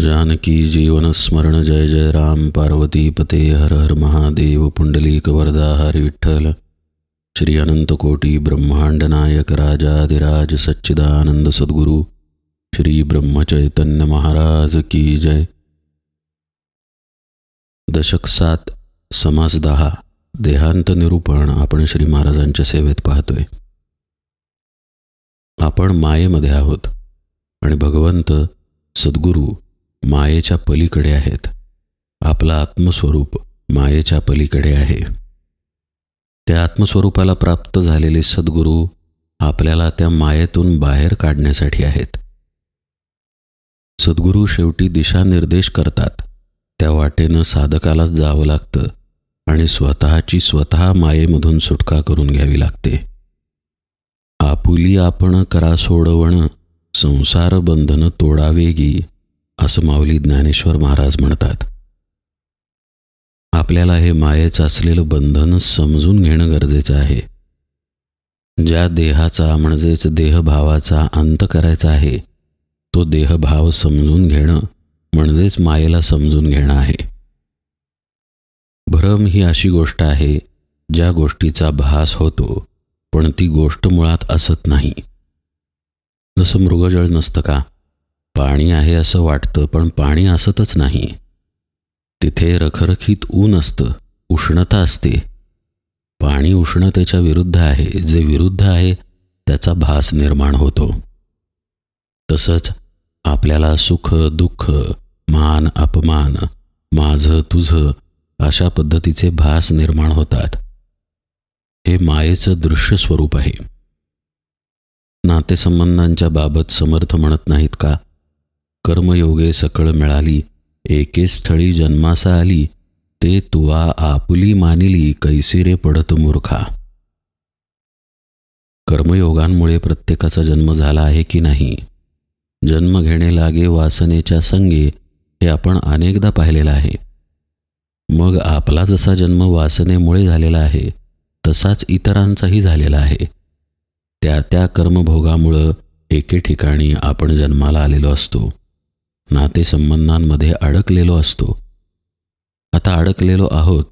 जानकी जीवन स्मरण जय जय राम पार्वती पते हर हर महादेव पुंडलीक वरदा हरी विठ्ठल। श्री अनंतकोटी ब्रह्मांड नायक राजाधिराज सच्चिदानंद सद्गुरु श्री ब्रह्मचैतन्य महाराज की जय। दशक सात समास दहा देहांत निरूपण आपण श्री महाराजांच्या सेवेत पाहतोय. आपण मायेमध्ये आहोत आणि भगवंत सद्गुरू मायेच्या पलीकडे आहेत. आपलं आत्मस्वरूप मायेच्या पलीकडे आहे. त्या आत्मस्वरूपाला प्राप्त झालेले सद्गुरू आपल्याला त्या मायेतून बाहेर काढण्यासाठी आहेत. सद्गुरू शेवटी दिशानिर्देश करतात. त्या वाटेनं साधकालाच जावं लागतं आणि स्वतःची स्वतः मायेमधून सुटका करून घ्यावी लागते. आपुली आपण करा सोडवण संसार बंधन तोडावेगी असं माऊली ज्ञानेश्वर महाराज म्हणतात. आपल्याला हे मायेचं असलेलं बंधन समजून घेणं गरजेचं आहे. ज्या देहाचा म्हणजेच देहभावाचा अंत करायचा आहे तो देहभाव समजून घेणं म्हणजेच मायेला समजून घेणं आहे. भ्रम ही अशी गोष्ट आहे ज्या गोष्टीचा भास होतो पण ती गोष्ट मुळात असत नाही. जसं मृगजळ नसतं का? पाणी आहे असं वाटतं पण पाणी असतच नाही. तिथे रखरखीत ऊन असतं उष्णता असते. पाणी उष्णतेच्या विरुद्ध आहे जे विरुद्ध आहे त्याचा भास निर्माण होतो. तसंच आपल्याला सुख दुःख मान अपमान माझं तुझं अशा पद्धतीचे भास निर्माण होतात. हे मायेचं दृश्य स्वरूप आहे. नातेसंबंधांच्या बाबत समर्थ म्हणत नाहीत का? कर्मयोगे सकळ मिळाली. एके स्थळी जन्मासा आली. ते तुवा आपुली मानिली कैसिरे पडत मूर्खा. कर्मयोगांमुळे प्रत्येकाचा जन्म झाला आहे की नाही? जन्म घेणे लागे वासनेच्या संगे हे आपण अनेकदा पाहिलेलं आहे. मग आपला जसा जन्म वासनेमुळे झालेला आहे तसाच इतरांचाही झालेला आहे. त्या त्या कर्मभोगामुळं एके ठिकाणी आपण जन्माला आलेलो असतो. नातेसंबंधांमध्ये अडकलेलो असतो. आता अडकलेलो आहोत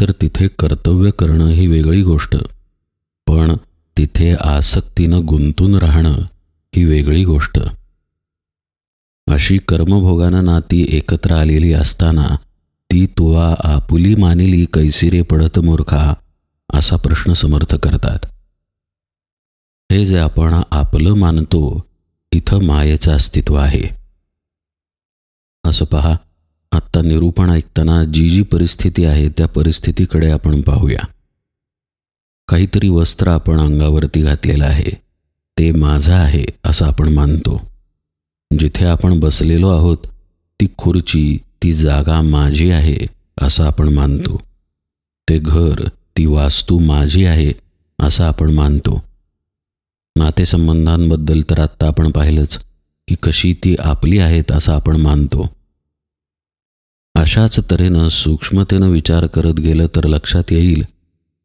तर तिथे कर्तव्य करणं ही वेगळी गोष्ट. पण तिथे आसक्तीनं गुंतून राहणं ही वेगळी गोष्ट. अशी कर्मभोगानं नाती एकत्र आलेली असताना ती तुवा आपुली मानिली कैसिरे पडत मूर्खा असा प्रश्न समर्थ करतात. हे जे आपण आपलं मानतो इथं मायेचं अस्तित्व आहे. असं पहा. आत्ता निरूपण ऐकताना जी जी परिस्थिती आहे त्या परिस्थितीकडे आपण पाहूया. काहीतरी वस्त्र आपण अंगावरती घातलेलं आहे. ते माझं आहे असं आपण मानतो. जिथे आपण बसलेलो आहोत ती खुर्ची ती जागा माझी आहे असं आपण मानतो. ते घर ती वास्तू माझी आहे असं आपण मानतो. नातेसंबंधांबद्दल तर आत्ता आपण पाहिलंच की कशी ती आपली आहेत असं आपण मानतो. अशाच तऱ्हेनं सूक्ष्मतेनं विचार करत गेलं तर लक्षात येईल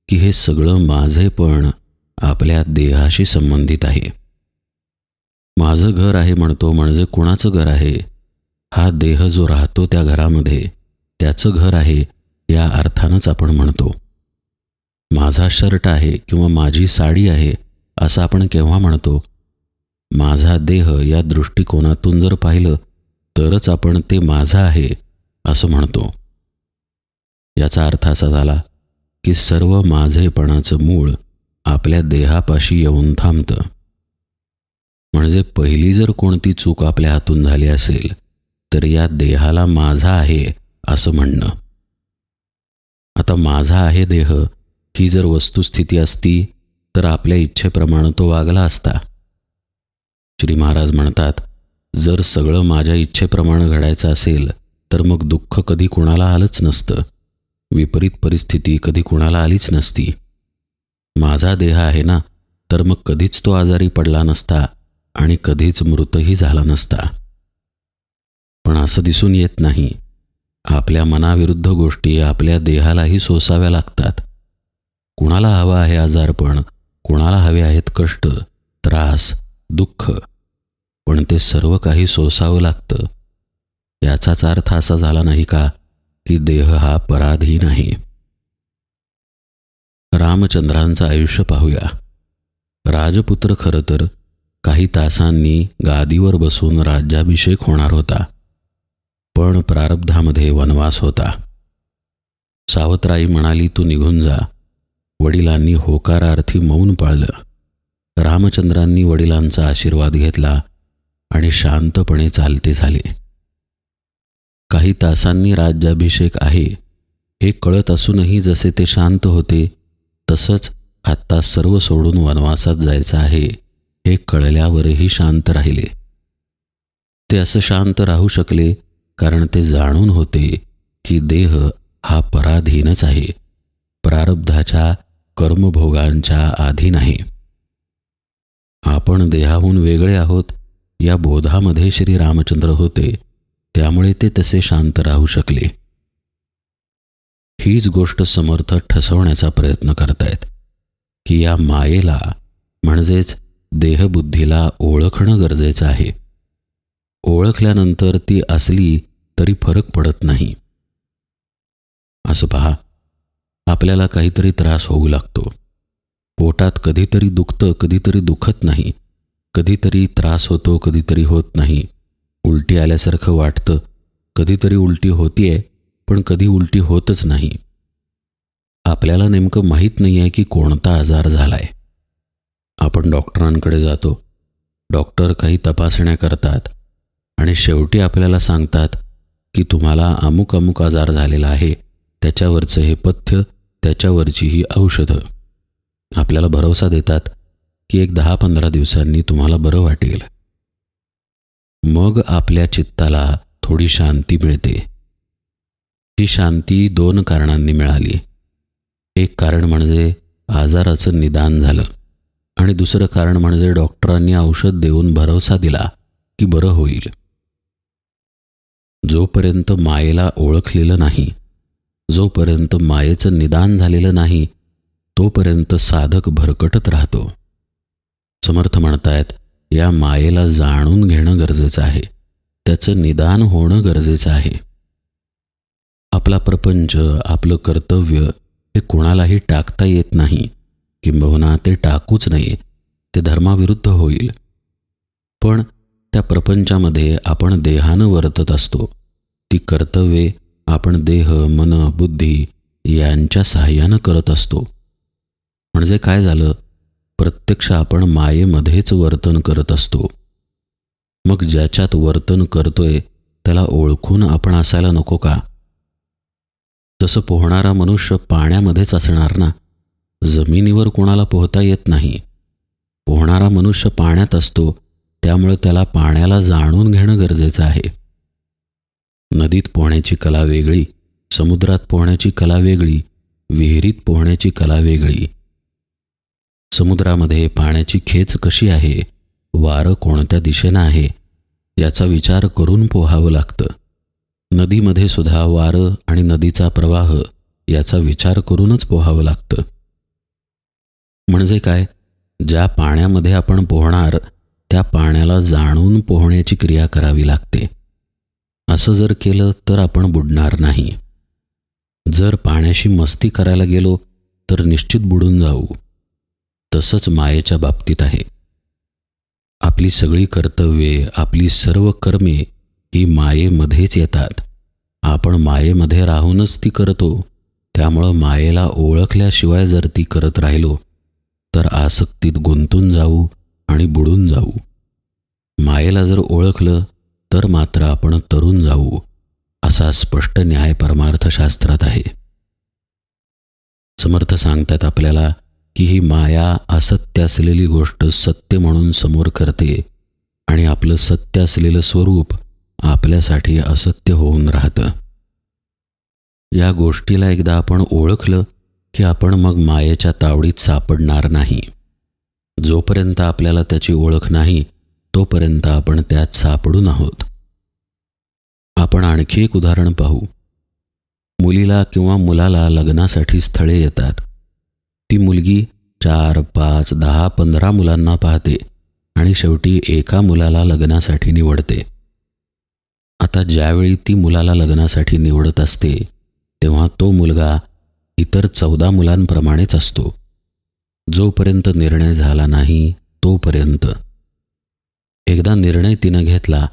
की हे सगळं माझेपण आपल्या देहाशी संबंधित आहे. माझं घर आहे म्हणतो म्हणजे कुणाचं घर आहे? हा देह जो राहतो त्या घरामध्ये त्याचं घर आहे या अर्थानंच आपण म्हणतो. माझा शर्ट आहे किंवा माझी साडी आहे असं आपण केव्हा म्हणतो? माझा देह या दृष्टिकोनातून जर पाहिलं तरच आपण ते माझं आहे असं म्हणतो. याचा अर्थ असा झाला की सर्व माझेपणाचं मूळ आपल्या देहापाशी येऊन थांबतं. म्हणजे पहिली जर कोणती चूक आपल्या हातून झाली असेल तर या देहाला माझा आहे असं म्हणणं. आता माझा आहे देह ही जर वस्तुस्थिती असती तर आपल्या इच्छेप्रमाणे तो वागला असता. श्री महाराज म्हणतात जर सगळं माझ्या इच्छेप्रमाणे घडायचं असेल तर मग दुःख कधी कुणाला आलंच नसतं. विपरीत परिस्थिती कधी कुणाला आलीच नसती. माझा देह आहे ना तर मग कधीच तो आजारी पडला नसता आणि कधीच मृतही झाला नसता. पण असं दिसून येत नाही. आपल्या मनाविरुद्ध गोष्टी आपल्या देहालाही सोसाव्या लागतात. कुणाला हवा आहे आजारपण कुणाला हवे आहेत कष्ट त्रास दुःख पण ते सर्व काही सोसावं लागतं. याचाच अर्थ असा झाला नाही का की देह हा पराधीन आहे रामचंद्रांचं आयुष्य पाहूया. राजपुत्र खरं तर काही तासांनी गादीवर बसून राज्याभिषेक होणार होता पण प्रारब्धामध्ये वनवास होता. सावत्राई म्हणाली तू निघून जा. वडिलांनी होकारार्थी मौन पाळलं. रामचंद्रांनी वडिलांचा आशीर्वाद घेतला आणि शांतपणे चालते झाले. काही तासांनी राज्याभिषेक आहे. हे कळत असूनही जसे ते शांत होते तसंच आत्ता सर्व सोडून वनवासात जायचं आहे. हे कळल्यावरही शांत राहिले. ते असं शांत राहू शकले कारण ते जाणून होते की देह हा पराधीनच आहे. प्रारब्धाच्या कर्मभोगांच्या अधीन आहे आपण देहाहून वेगळे आहोत या बोधामध्ये श्री रामचंद्र होते. त्यामुळे ते तसे शांत राहू शकले. हीच गोष्ट समर्थ ठसवण्याचा प्रयत्न करतायत की या मायेला म्हणजेच देहबुद्धीला ओळखणं गरजेचं आहे. ओळखल्यानंतर ती असली तरी फरक पडत नाही. असं पहा आपल्याला काहीतरी त्रास होऊ लागतो. पोटात कधीतरी दुखतं कधीतरी दुखत नाही. कधीतरी त्रास होतो कधीतरी होत नाही. उलटी आल्यासारखं वाटतं. कधीतरी उलटी होतीये पण कधी उलटी होतच नाही. आपल्याला नेमकं माहीत नाही आहे की कोणता आजार झालाय. आपण डॉक्टरांकडे जातो. डॉक्टर काही तपासण्या करतात आणि शेवटी आपल्याला सांगतात की तुम्हाला अमुक अमुक आजार झालेला आहे त्याच्यावरचं हे पथ्य त्याच्यावरची ही औषधं. आपल्याला भरोसा देतात की एक दहा पंधरा दिवसांनी तुम्हाला बरं वाटेल. मग आपल्या चित्ताला थोडी शांती मिळते. ही शांती दोन कारणांनी मिळाली. एक कारण म्हणजे आजाराचं निदान झालं आणि दुसरं कारण म्हणजे डॉक्टरांनी औषध देऊन भरोसा दिला की बरं होईल. जोपर्यंत मायेला ओळखलेलं नाही जोपर्यंत मायेचं निदान झालेलं नाही तोपर्यंत साधक भरकटत राहतो. समर्थ म्हणतायत या मायेला जाणून घेणं गरजेचं आहे. त्याचं निदान होणं गरजेचं आहे. आपला प्रपंच आपलं कर्तव्य हे कोणालाही टाकता येत नाही. किंबहुना ते टाकूच नये. ते धर्माविरुद्ध होईल. पण त्या प्रपंचामध्ये आपण देहानं वर्तत असतो. ती कर्तव्ये आपण देह मन बुद्धी यांच्या सहाय्यानं करत असतो. म्हणजे काय झालं? प्रत्यक्ष आपण मायेमध्येच वर्तन करत असतो. मग ज्याच्यात वर्तन करतोय त्याला ओळखून आपण असायला नको का? तसं पोहणारा मनुष्य पाण्यामध्येच असणार ना? जमिनीवर कोणाला पोहता येत नाही. पोहणारा मनुष्य पाण्यात असतो त्यामुळे त्याला पाण्याला जाणून घेणं गरजेचं आहे. नदीत पोहण्याची कला वेगळी समुद्रात पोहण्याची कला वेगळी विहिरीत पोहण्याची कला वेगळी. समुद्रामध्ये पाण्याची खेच कशी आहे? वारं कोणत्या दिशेनं आहे? याचा विचार करून पोहावं लागतं. नदीमध्ये सुद्धा वारं आणि नदीचा प्रवाह याचा विचार करूनच पोहावं लागतं. म्हणजे काय? ज्या पाण्यामध्ये आपण पोहणार त्या पाण्याला जाणून पोहण्याची क्रिया करावी लागते. असं जर केलं तर आपण बुडणार नाही. जर पाण्याशी मस्ती करायला गेलो तर निश्चित बुडून जाऊ. तसंच मायेच्या बाबतीत आहे. आपली सगळी कर्तव्ये आपली सर्व कर्मे ही मायेमध्येच येतात. आपण मायेमध्ये राहूनच ती करतो. त्यामुळं मायेला ओळखल्याशिवाय जर ती करत राहिलो तर आसक्तीत गुंतून जाऊ आणि बुडून जाऊ. मायेला जर ओळखलं तर मात्र आपण तरुण जाऊ असा स्पष्ट न्याय परमार्थशास्त्रात आहे. समर्थ सांगतात आपल्याला की ही माया असत्य असलेली गोष्ट सत्य म्हणून समोर करते आणि आपलं सत्य असलेलं स्वरूप आपल्यासाठी असत्य होऊन राहतं. या गोष्टीला एकदा आपण ओळखलं की आपण मग मायेच्या तावडीत सापडणार नाही. जोपर्यंत आपल्याला त्याची ओळख नाही तोपर्यंत आपण त्यात सापडून आहोत. आपण आणखी एक उदाहरण पाहू. मुलीला किंवा मुलाला लग्नासाठी स्थळे येतात. ती मुलगी चार पाच दहा पंधरा मुलांना पाहते आणि शेवटी एका मुलाला लग्नासाठी निवडते. आता ज्यावेळी ती मुलाला लग्नासाठी निवडत असते तेव्हा तो मुलगा इतर चौदा मुलांप्रमाणेच असतो. जोपर्यंत निर्णय झाला नाही तोपर्यंत. एकदा निर्णय तिनं घेतला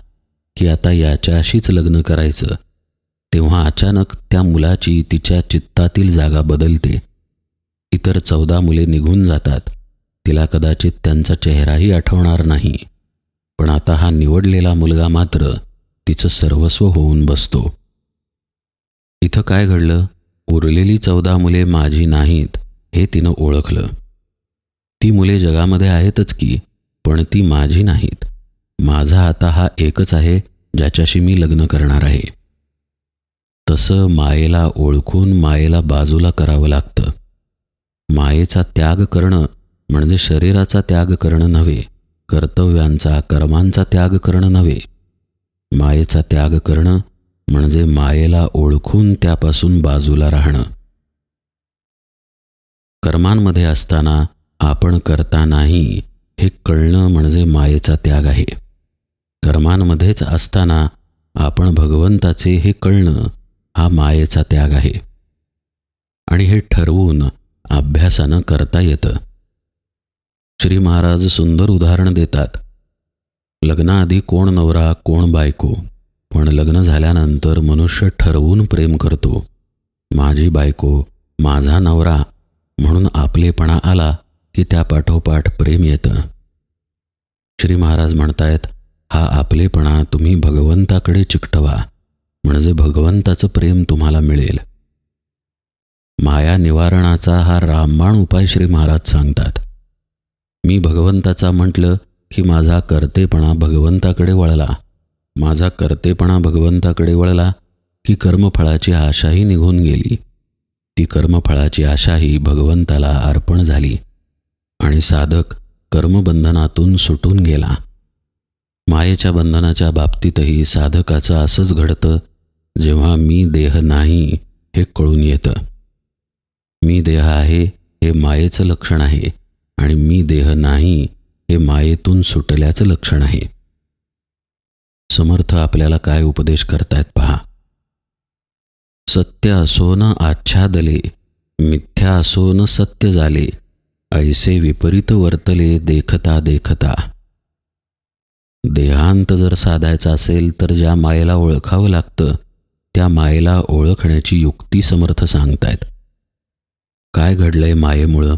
की आता याच्याशीच लग्न करायचं तेव्हा अचानक त्या मुलाची तिच्या चित्तातील जागा बदलते. इतर चौदा मुले निघून जातात. तिला कदाचित त्यांचा चेहराही आठवणार नाही. पण आता हा निवडलेला मुलगा मात्र तिचं सर्वस्व होऊन बसतो. इथं काय घडलं? उरलेली चौदा मुले माझी नाहीत हे तिनं ओळखलं. ती मुले जगामध्ये आहेतच की पण ती माझी नाहीत. माझा आता हा एकच आहे ज्याच्याशी मी लग्न करणार आहे. तसं मायेला ओळखून मायेला बाजूला करावं लागतं. मायेचा त्याग करणं म्हणजे शरीराचा त्याग करणं नव्हे कर्तव्यांचा कर्मांचा त्याग करणं नव्हे. मायेचा त्याग करणं म्हणजे मायेला ओळखून त्यापासून बाजूला राहणं. कर्मांमध्ये असताना आपण करता नाही हे कळणं म्हणजे मायेचा त्याग आहे. कर्मांमध्येच असताना आपण भगवंताचे हे कळणं हा मायेचा त्याग आहे. आणि हे ठरवून अभ्यासानं करता येतं. श्री महाराज सुंदर उदाहरण देतात. लग्नाआधी कोण नवरा कोण बायको? पण लग्न झाल्यानंतर मनुष्य ठरवून प्रेम करतो. माझी बायको माझा नवरा म्हणून आपलेपणा आला की त्या पाठोपाठ प्रेम येतं. श्री महाराज म्हणतायत हा आपलेपणा तुम्ही भगवंताकडे चिकटवा. म्हणजे भगवंताचं प्रेम तुम्हाला मिळेल. माया निवारणाचा हा रामबाण उपाय श्री महाराज सांगतात. मी भगवंताचा म्हटलं की माझा कर्तेपणा भगवंताकडे वळला. माझा कर्तेपणा भगवंताकडे वळला की कर्मफळाची आशाही निघून गेली. ती कर्मफळाची आशाही भगवंताला अर्पण झाली आणि साधक कर्मबंधनातून सुटून गेला. मायेच्या बंधनाच्या बाबतीतही साधकाचं असंच घडतं जेव्हा मी देह नाही हे कळून येतं. मी देह आहे हे मायेचं लक्षण आहे. आणि मी देह नाही हे मायेतून सुटल्याचं लक्षण आहे. समर्थ आपल्याला काय उपदेश करतायत पहा. सत्य असो न आच्छादले मिथ्या असो न सत्य झाले ऐसे विपरीत वर्तले देखता देखता. देहांत जर साधायचा असेल तर ज्या मायेला ओळखावं लागतं त्या मायेला ओळखण्याची युक्ती समर्थ सांगतायत. काय घडलंय मायेमुळं?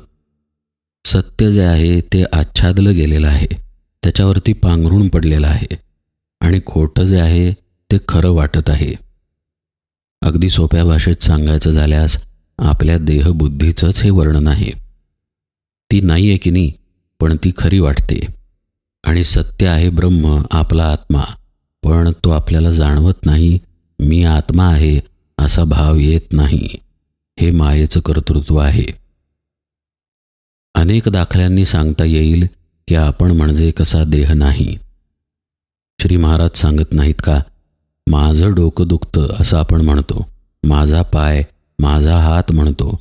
सत्य जे आहे ते आच्छादलं गेलेलं आहे. त्याच्यावरती पांघरून पडलेलं आहे. आणि खोटं जे आहे ते खरं वाटत आहे. अगदी सोप्या भाषेत सांगायचं झाल्यास आपल्या देहबुद्धीचंच हे वर्णन आहे. ती नाही आहे की नाही पण ती खरी वाटते. आणि सत्य आहे ब्रह्म आपला आत्मा. पण तो आपल्याला जाणवत नाही मी आत्मा आहे असा भाव येत नाही. हे मायेचं कर्तृत्व आहे. अनेक दाखल्यांनी सांगता येईल की आपण म्हणजे कसा देह नाही. श्री महाराज सांगत नाहीत का? माझं डोकं दुखतं असं आपण म्हणतो. माझा पाय माझा हात म्हणतो.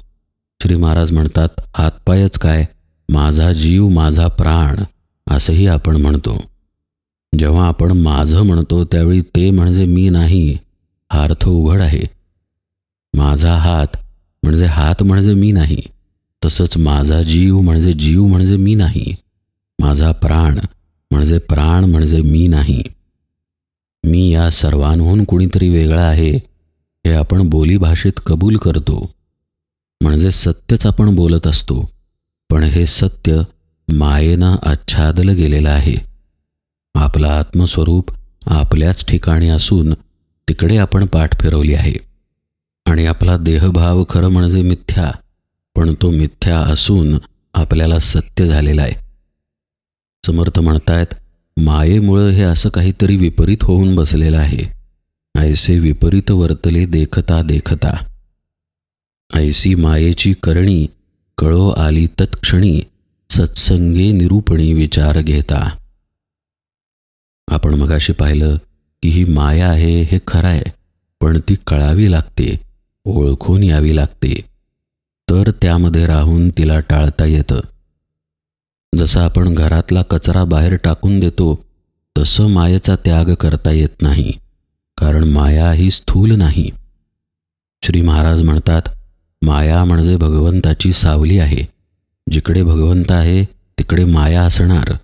श्री महाराज म्हणतात हातपायच काय? माझा जीव माझा प्राण असंही आपण म्हणतो. जेव्हा आपण माझं म्हणतो त्यावेळी ते म्हणजे मी नाही. हा अर्थ उघड आहे. माझा हात म्हणजे हात म्हणजे मी नाही. तसंच माझा जीव म्हणजे जीव म्हणजे मी नाही. माझा प्राण म्हणजे प्राण म्हणजे मी नाही. मी या सर्वांहून कुणीतरी वेगळा आहे हे आपण बोलीभाषेत कबूल करतो. म्हणजे सत्यच आपण बोलत असतो पण हे सत्य मायेनं आच्छादलं गेलेलं आहे. आपलं आत्मस्वरूप आपल्याच ठिकाणी असून तिकडे आपण पाठ फिरवली आहे. आणि आपला देहभाव खरं म्हणजे मिथ्या पण तो मिथ्या असून आपल्याला सत्य झालेला आहे. समर्थ म्हणतायत मायेमुळं हे असं काहीतरी विपरीत होऊन बसलेलं आहे. ऐसे विपरीत वर्तले देखता देखता. ऐसी मायेची करणी कळो आली तत्क्षणी सत्संगे निरूपणी विचार घेता. आपण मगाशी पाहिलं की ही माया आहे हे खरं आहे पण ती कळावी लागते. ओळखून यावी लागते. तर त्यामध्ये राहून तिला टाळता येतं. जसं आपण घरातला कचरा बाहेर टाकून देतो तसं मायेचा त्याग करता येत नाही कारण माया ही स्थूल नाही. श्री महाराज म्हणतात माया म्हणजे भगवंताची सावली आहे. जिकडे भगवंत आहे तिकडे माया असणार.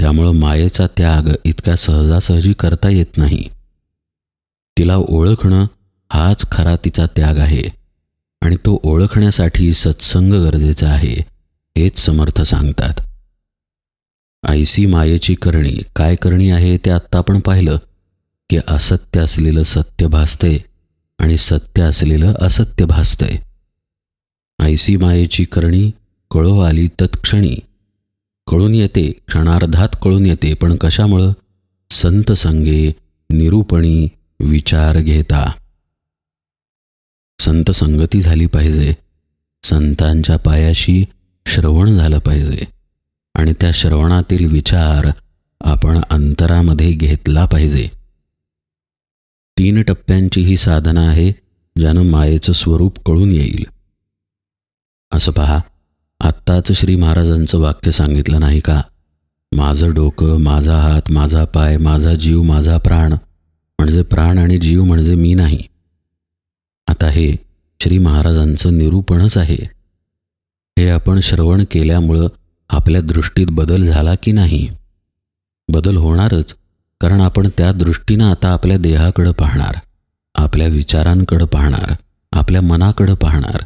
त्यामुळं मायेचा त्याग इतक्या सहजासहजी करता येत नाही. तिला ओळखणं हाच खरा तिचा त्याग आहे आणि तो ओळखण्यासाठी सत्संग गरजेचा आहे हेच समर्थ सांगतात. आईसी मायेची करणी काय करणी आहे ते आत्ता आपण पाहिलं की असत्य असलेलं सत्य भासते आणि सत्य असलेलं असत्य भासतंय आईसी मायेची करणी कळो आली तत्क्षणी. कळून येते क्षणार्धात कळून येते पण कशामुळं? संत संगे निरूपणी विचार घेता. संत संगती झाली पाहिजे. संतांच्या पायाशी श्रवण झालं पाहिजे. आणि त्या श्रवणातील विचार आपण अंतरामध्ये घेतला पाहिजे. तीन टप्प्यांची ही साधना आहे ज्यानं मायेचं स्वरूप कळून येईल. असं पहा आत्ताच श्री महाराजांचं वाक्य सांगितलं नाही का? माझं डोकं माझा हात माझा पाय माझा जीव माझा प्राण. म्हणजे प्राण आणि जीव म्हणजे मी नाही. आता हे श्री महाराजांचं निरूपणच आहे. हे आपण श्रवण केल्यामुळं आपल्या दृष्टीत बदल झाला की नाही? बदल होणारच कारण आपण त्या दृष्टीनं आता आपल्या देहाकडं पाहणार आपल्या विचारांकडं पाहणार आपल्या मनाकडं पाहणार.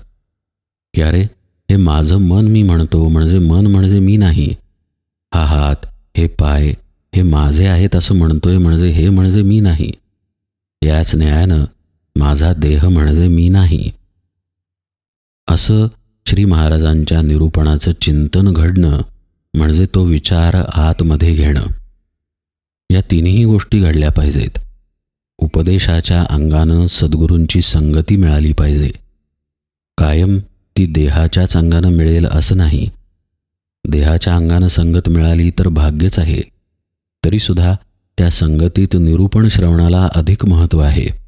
की अरे हे माझं मन मी म्हणतो म्हणजे मन म्हणजे मी नाही. हा हात हे पाय हे माझे आहेत असं म्हणतोय म्हणजे हे म्हणजे मी नाही. याच न्यायानं माझा देह म्हणजे मी नाही. असं श्री महाराजांच्या निरूपणाचं चिंतन घडणं म्हणजे तो विचार आतमध्ये घेणं. या तिन्ही गोष्टी घडल्या पाहिजेत. उपदेशाच्या अंगानं सद्गुरूंची संगती मिळाली पाहिजे. कायम ती देहाच्याच अंगानं मिळेल असं नाही. देहाच्या अंगानं संगत मिळाली तर भाग्यच आहे. तरीसुद्धा त्या संगतीत निरूपण श्रवणाला अधिक महत्त्व आहे.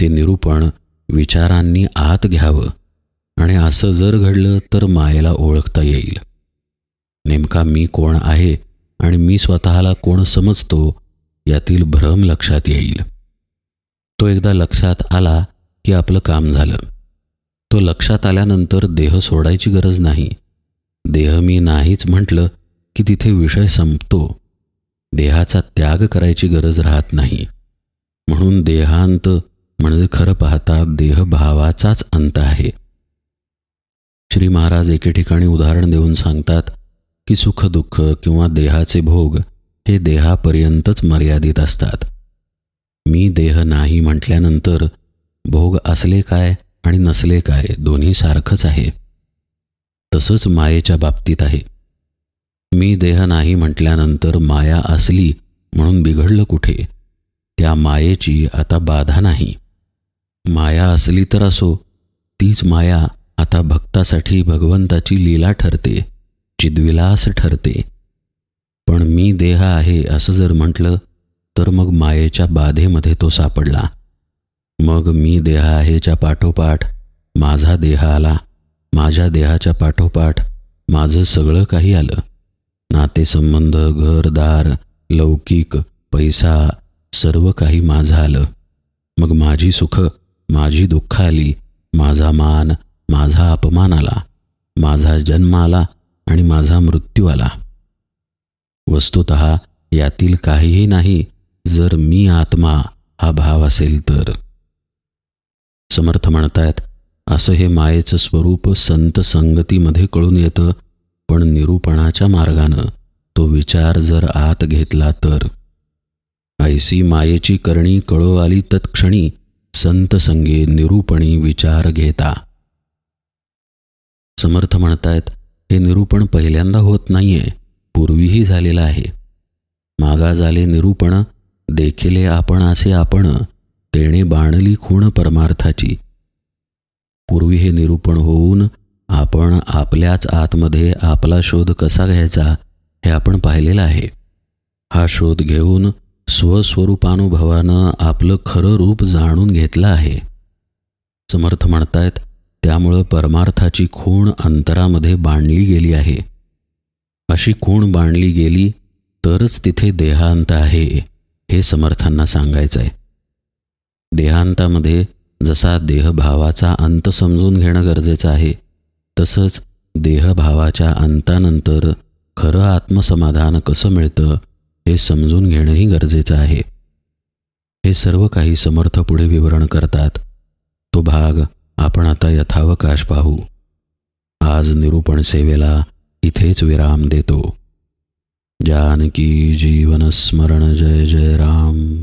ते निरूपण विचारांनी आत घ्यावं. आणि असं जर घडलं तर मायेला ओळखता येईल. नेमका मी कोण आहे आणि मी स्वतःला कोण समजतो यातील भ्रम लक्षात येईल. तो एकदा लक्षात आला की आपलं काम झालं. तो लक्षात आल्यानंतर देह सोडायची गरज नाही. देह मी नाहीच म्हटलं की तिथे विषय संपतो. देहाचा त्याग करायची गरज राहत नाही. म्हणून देहांत म्हणजे खरं पाहता देहभावाचाच अंत आहे. श्री महाराज एके ठिकाणी उदाहरण देऊन सांगतात की सुखदुःख किंवा देहाचे भोग हे देहापर्यंतच मर्यादित असतात. मी देह नाही म्हटल्यानंतर भोग असले काय आणि नसले काय दोन्ही सारखंच आहे. तसंच मायेच्या बाबतीत आहे. मी देह नाही म्हटल्यानंतर माया असली म्हणून बिघडलं कुठे? त्या मायेची आता बाधा नाही. माया असली तर असो. तीच माया आता भक्तासाठी भगवंताची लीला ठरते चिद्विलास ठरते. पण मी देह आहे असं जर म्हटलं तर मग मायेच्या बाधेमध्ये तो सापडला. मग मी देह आहेच्या पाठोपाठ माझा देह आला माझ्या देहाच्या पाठोपाठ माझं सगळं काही आलं. नातेसंबंध घरदार लौकिक पैसा सर्व काही माझं आलं. मग माझी सुख माझी दुःख आली माझा मान माझा अपमान आला माझा जन्म आला आणि माझा मृत्यू आला. वस्तुत यातील काहीही नाही जर मी आत्मा हा भाव असेल तर. समर्थ म्हणतायत असं हे मायेचं स्वरूप संत संगतीमध्ये कळून येतं पण निरूपणाच्या मार्गानं तो विचार जर आत घेतला तर. ऐसी मायेची करणी कळो आली तत्क्षणी संतसंगे निरूपणी विचार घेता. समर्थ म्हणतायत हे निरूपण पहिल्यांदा होत नाहीये पूर्वीही झालेलं आहे. मागा झाले निरूपण देखिले आपण असे आपण तेणे बाणली खूण परमार्थाची. पूर्वी हे निरूपण होऊन आपण आपल्याच आतमध्ये आपला शोध कसा घ्यायचा हे आपण पाहिलेलं आहे. हा शोध घेऊन स्वस्वरूपानुभवानं आपलं खरं रूप जाणून घेतलं आहे. समर्थ म्हणतायत त्यामुळं परमार्थाची खूण अंतरामध्ये बांधली गेली आहे. अशी खूण बांधली गेली तरच तिथे देहांत आहे हे समर्थांना सांगायचं आहे देहांतामध्ये जसा देहभावाचा अंत समजून घेणं गरजेचं आहे तसंच देहभावाच्या अंतानंतर खरं आत्मसमाधान कसं मिळतं हे समजून घेणंही गरजेचं आहे. हे सर्व काही समर्थ पुढे विवरण करतात. तो भाग आपण आता यथावकाश पाहू. आज निरूपण सेवेला इथेच विराम देतो. जानकी जीवन स्मरण जय जय राम.